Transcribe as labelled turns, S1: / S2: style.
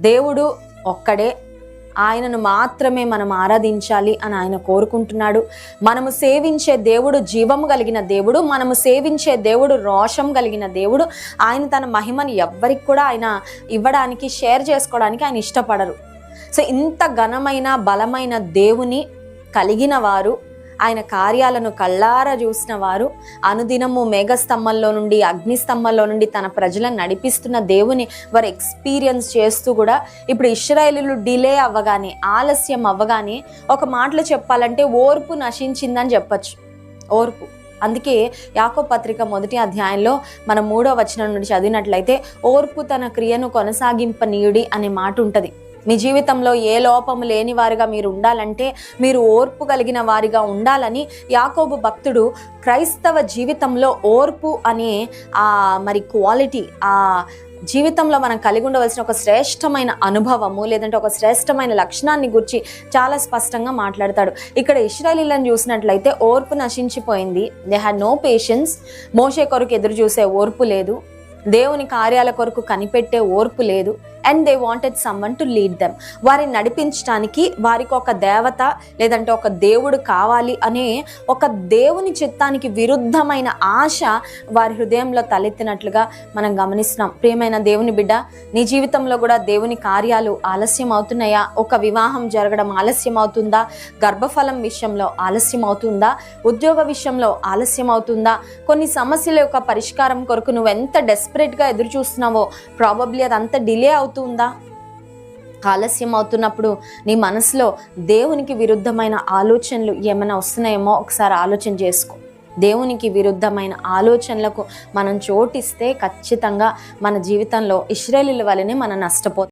S1: దేవుడు ఒక్కడే. ఆయనను మాత్రమే మనం ఆరాధించాలి అని ఆయన కోరుకుంటున్నాడు. మనము సేవించే దేవుడు జీవము కలిగిన దేవుడు మనము సేవించే దేవుడు రోషం కలిగిన దేవుడు. ఆయన తన మహిమని ఎవ్వరికి కూడా ఆయన ఇవ్వడానికి షేర్ చేసుకోవడానికి ఆయన ఇష్టపడరు. సో ఇంత ఘనమైన బలమైన దేవుని కలిగిన వారు ఆయన కార్యాలను కళ్ళారా చూసిన వారు అనుదినము మేఘస్తంభంలో నుండి అగ్నిస్తంభంలో నుండి తన ప్రజలను నడిపిస్తున్న దేవుని వారు ఎక్స్పీరియన్స్ చేస్తూ కూడా ఇప్పుడు ఇస్రాయేలీలు డిలే అవ్వగానే ఆలస్యం అవ్వగానే ఒక మాటలో చెప్పాలంటే ఓర్పు నశించిందని చెప్పచ్చు. ఓర్పు. అందుకే యాకో పత్రిక మొదటి అధ్యాయంలో మన మూడో వచనం నుండి చదివినట్లయితే ఓర్పు తన క్రియను కొనసాగింపనీయుడి అనే మాట ఉంటుంది. మీ జీవితంలో ఏ లోపము లేని వారిగా మీరు ఉండాలంటే మీరు ఓర్పు కలిగిన వారిగా ఉండాలని యాకోబు భక్తుడు క్రైస్తవ జీవితంలో ఓర్పు అనే ఆ మరి క్వాలిటీ ఆ జీవితంలో మనం కలిగి ఉండవలసిన ఒక శ్రేష్టమైన అనుభవము లేదంటే ఒక శ్రేష్టమైన లక్షణాన్ని గురించి చాలా స్పష్టంగా మాట్లాడతాడు. ఇక్కడ ఇస్రాయలీలను చూసినట్లయితే ఓర్పు నశించిపోయింది. They had no patience Moshe కొరకు ఎదురు చూసే ఓర్పు లేదు. దేవుని కార్యాల కొరకు కనిపెట్టే ఓర్పు లేదు. And they wanted someone to lead them వారిని నడిపించడానికి వారికి ఒక దేవత లేదంటే ఒక దేవుడు కావాలి అనే ఒక దేవుని చిత్తానికి విరుద్ధమైన ఆశ వారి హృదయంలో తలెత్తినట్లుగా మనం గమనిస్తున్నాం. ప్రియమైన దేవుని బిడ్డ నీ జీవితంలో కూడా దేవుని కార్యాలు ఆలస్యం అవుతున్నాయా ఒక వివాహం జరగడం ఆలస్యం అవుతుందా గర్భఫలం విషయంలో ఆలస్యం అవుతుందా ఉద్యోగ విషయంలో ఆలస్యం అవుతుందా కొన్ని సమస్యల యొక్క పరిష్కారం కొరకు నువ్వు ఎంత డెస్పరేట్గా ఎదురు చూస్తున్నావో ప్రాబబ్లీ అది అంత డిలే అవుతుందా ఆలస్యం అవుతున్నప్పుడు నీ మనసులో దేవునికి విరుద్ధమైన ఆలోచనలు ఏమైనా వస్తున్నాయేమో ఒకసారి ఆలోచన చేసుకో. దేవునికి విరుద్ధమైన ఆలోచనలకు మనం చోటిస్తే ఖచ్చితంగా మన జీవితంలో ఇస్రాయలీల వలనే మనం నష్టపోతాం